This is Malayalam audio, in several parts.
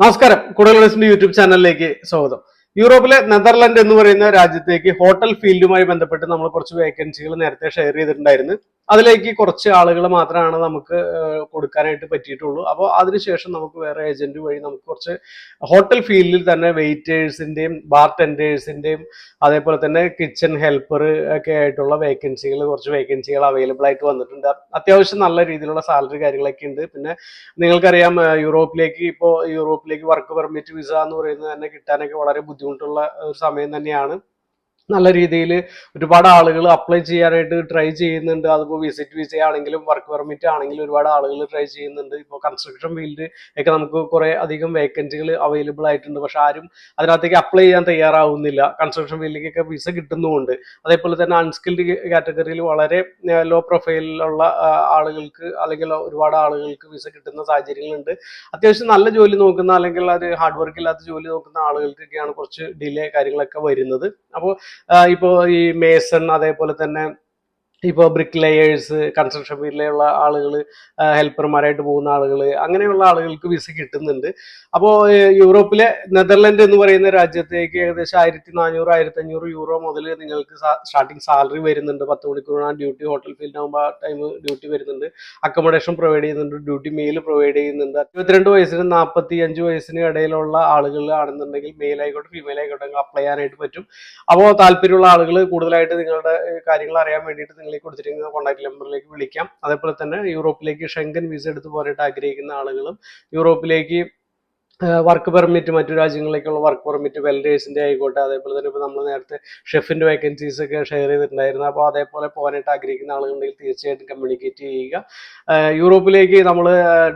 നമസ്കാരം. കൂടുതൽ യൂട്യൂബ് ചാനലിലേക്ക് സ്വാഗതം. യൂറോപ്പിലെ നെതർലൻഡ് എന്ന് പറയുന്ന രാജ്യത്തേക്ക് ഹോട്ടൽ ഫീൽഡുമായി ബന്ധപ്പെട്ട് നമ്മൾ കുറച്ച് വേക്കൻസികൾ നേരത്തെ ഷെയർ ചെയ്തിട്ടുണ്ടായിരുന്നു. അതിലേക്ക് കുറച്ച് ആളുകൾ മാത്രമാണ് നമുക്ക് കൊടുക്കാനായിട്ട് പറ്റിയിട്ടുള്ളൂ. അപ്പോൾ അതിനുശേഷം നമുക്ക് വേറെ ഏജന്റ് വഴി നമുക്ക് കുറച്ച് ഹോട്ടൽ ഫീൽഡിൽ തന്നെ വെയിറ്റേഴ്സിന്റെയും ബാർ ടെൻഡേഴ്സിന്റെയും അതേപോലെ തന്നെ കിച്ചൺ ഹെൽപ്പർ ഒക്കെ ആയിട്ടുള്ള വേക്കൻസികൾ കുറച്ച് വേക്കൻസികൾ അവൈലബിൾ ആയിട്ട് വന്നിട്ടുണ്ട്. അത്യാവശ്യം നല്ല രീതിയിലുള്ള സാലറി കാര്യങ്ങളൊക്കെ ഉണ്ട്. പിന്നെ നിങ്ങൾക്കറിയാം യൂറോപ്പിലേക്ക് ഇപ്പോൾ യൂറോപ്പിലേക്ക് വർക്ക് പെർമിറ്റ് വിസ എന്ന് പറയുന്നത് തന്നെ കിട്ടാനൊക്കെ വളരെ ബുദ്ധിമുട്ടുള്ള ഒരു സമയം തന്നെയാണ്. നല്ല രീതിയിൽ ഒരുപാട് ആളുകൾ അപ്ലൈ ചെയ്യാനായിട്ട് ട്രൈ ചെയ്യുന്നുണ്ട്. അതിപ്പോൾ വിസിറ്റ് വിസ ആണെങ്കിലും വർക്ക് പെർമിറ്റ് ആണെങ്കിലും ഒരുപാട് ആളുകൾ ട്രൈ ചെയ്യുന്നുണ്ട്. ഇപ്പോൾ കൺസ്ട്രക്ഷൻ ഫീൽഡ് ഒക്കെ നമുക്ക് കുറേ അധികം വേക്കൻസികൾ അവൈലബിൾ ആയിട്ടുണ്ട്. പക്ഷെ ആരും അതിനകത്തേക്ക് അപ്ലൈ ചെയ്യാൻ തയ്യാറാവുന്നില്ല. കൺസ്ട്രക്ഷൻ ഫീൽഡിലേക്കൊക്കെ വിസ കിട്ടുന്നുമുണ്ട് അതേപോലെ തന്നെ അൺസ്കിൽഡ് കാറ്റഗറിയിൽ വളരെ ലോ പ്രൊഫൈലിലുള്ള ആളുകൾക്ക് അല്ലെങ്കിൽ ഒരുപാട് ആളുകൾക്ക് വിസ കിട്ടുന്ന സാഹചര്യങ്ങളുണ്ട്. അത്യാവശ്യം നല്ല ജോലി നോക്കുന്ന അല്ലെങ്കിൽ അത് ഹാർഡ് വർക്ക് ഇല്ലാത്ത ജോലി നോക്കുന്ന ആളുകൾക്കൊക്കെയാണ് കുറച്ച് ഡിലേ കാര്യങ്ങളൊക്കെ വരുന്നത്. അപ്പോൾ ഇപ്പോൾ ഈ മേസൺ അതേപോലെ തന്നെ ഇപ്പോൾ ബ്രിക്ക് ലെയേഴ്സ് കൺസ്ട്രക്ഷൻ ഫീൽഡിലുള്ള ആളുകൾ ഹെൽപ്പർമാരായിട്ട് പോകുന്ന ആളുകൾ അങ്ങനെയുള്ള ആളുകൾക്ക് വിസ കിട്ടുന്നുണ്ട്. അപ്പോൾ യൂറോപ്പിലെ നെതർലൻഡ് എന്ന് പറയുന്ന രാജ്യത്തേക്ക് ഏകദേശം ആയിരത്തി നാനൂറ് ആയിരത്തി അഞ്ഞൂറ് യൂറോ മുതൽ നിങ്ങൾക്ക് സ്റ്റാർട്ടിങ് സാലറി വരുന്നുണ്ട്. പത്ത് മണിക്കൂറാണ് ഡ്യൂട്ടി ഹോട്ടൽ ഫീൽഡ് ആകുമ്പോൾ ആ ടൈം ഡ്യൂട്ടി വരുന്നുണ്ട്. അക്കോമഡേഷൻ പ്രൊവൈഡ് ചെയ്യുന്നുണ്ട് ഡ്യൂട്ടി മെയിൽ പ്രൊവൈഡ് ചെയ്യുന്നുണ്ട്. ഇരുപത്തിരണ്ട് വയസ്സിന് നാൽപ്പത്തി അഞ്ച് വയസ്സിന് ഇടയിലുള്ള ആളുകൾ ആണെന്നുണ്ടെങ്കിൽ മെയിൽ ആയിക്കോട്ടെ ഫീമെയിൽ ആയിക്കോട്ടെ അപ്ലൈ ചെയ്യാനായിട്ട് പറ്റും. അപ്പോൾ താല്പര്യമുള്ള ആളുകൾ കൂടുതലായിട്ട് നിങ്ങളുടെ കാര്യങ്ങൾ അറിയാൻ വേണ്ടിയിട്ട് നിങ്ങളെ കൊടുത്തിരിക്കുന്ന കോൺടാക്ട് നമ്പറിലേക്ക് വിളിക്കാം. അതേപോലെ തന്നെ യൂറോപ്പിലേക്ക് ഷെങ്കൻ വിസ എടുത്ത് പോരായിട്ട് ആഗ്രഹിക്കുന്ന ആളുകളും യൂറോപ്പിലേക്ക് വർക്ക് പെർമിറ്റ് മറ്റു രാജ്യങ്ങളിലേക്കുള്ള വർക്ക് പെർമിറ്റ് വെൽഡേഴ്സിന്റെ ആയിക്കോട്ടെ അതേപോലെ തന്നെ ഇപ്പോൾ നമ്മൾ നേരത്തെ ഷെഫിന്റെ വേക്കൻസീസ് ഒക്കെ ഷെയർ ചെയ്തിട്ടുണ്ടായിരുന്നു. അപ്പോൾ അതേപോലെ പോകാനായിട്ട് ആഗ്രഹിക്കുന്ന ആളുകളുണ്ടെങ്കിൽ തീർച്ചയായിട്ടും കമ്മ്യൂണിക്കേറ്റ് ചെയ്യുക. യൂറോപ്പിലേക്ക് നമ്മൾ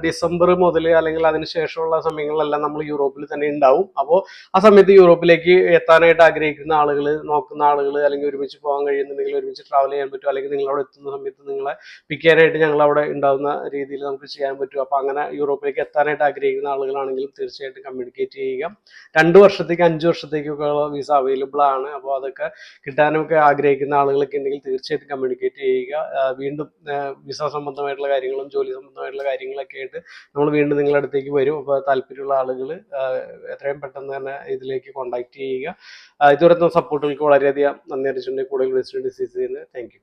ഡിസംബർ മുതൽ അല്ലെങ്കിൽ അതിന് ശേഷമുള്ള സമയങ്ങളിലെല്ലാം നമ്മൾ യൂറോപ്പിൽ തന്നെ ഉണ്ടാവും. അപ്പോൾ ആ സമയത്ത് യൂറോപ്പിലേക്ക് എത്താനായിട്ട് ആഗ്രഹിക്കുന്ന ആളുകൾ നോക്കുന്ന ആളുകൾ അല്ലെങ്കിൽ ഒരുമിച്ച് പോകാൻ കഴിയുന്നുണ്ടെങ്കിൽ ഒരുമിച്ച് ട്രാവൽ ചെയ്യാൻ പറ്റും. അല്ലെങ്കിൽ നിങ്ങൾ അവിടെ എത്തുന്ന സമയത്ത് നിങ്ങളെ പിക്ക് ചെയ്യാനായിട്ട് ഞങ്ങൾ അവിടെ ഉണ്ടാവുന്ന രീതിയിൽ നമുക്ക് ചെയ്യാൻ പറ്റും. അപ്പോൾ അങ്ങനെ യൂറോപ്പിലേക്ക് എത്താനായിട്ട് ആഗ്രഹിക്കുന്ന ആളുകളാണെങ്കിലും തീർച്ചയായിട്ടും കമ്മ്യൂണിക്കേറ്റ് ചെയ്യുക. രണ്ട് വർഷത്തേക്ക് അഞ്ച് വർഷത്തേക്കൊക്കെ വിസ അവൈലബിൾ ആണ്. അപ്പോൾ അതൊക്കെ കിട്ടാനൊക്കെ ആഗ്രഹിക്കുന്ന ആളുകളൊക്കെ ഉണ്ടെങ്കിൽ തീർച്ചയായിട്ടും കമ്മ്യൂണിക്കേറ്റ് ചെയ്യുക. വീണ്ടും വിസ സംബന്ധമായിട്ടുള്ള കാര്യങ്ങളും ജോലി സംബന്ധമായിട്ടുള്ള കാര്യങ്ങളൊക്കെ ആയിട്ട് നമ്മൾ വീണ്ടും നിങ്ങളുടെ അടുത്തേക്ക് വരും. അപ്പോൾ താല്പര്യമുള്ള ആളുകൾ എത്രയും പെട്ടെന്ന് തന്നെ ഇതിലേക്ക് കോൺടാക്ട് ചെയ്യുക. ഇതുവരെ സപ്പോർട്ടുകൾക്ക് വളരെയധികം നന്ദി അറിയിച്ചിട്ടുണ്ട് കൂടുതൽ വിളിച്ചിട്ടുണ്ട് ഡിസീസ് ചെയ്യുന്നത് താങ്ക് യു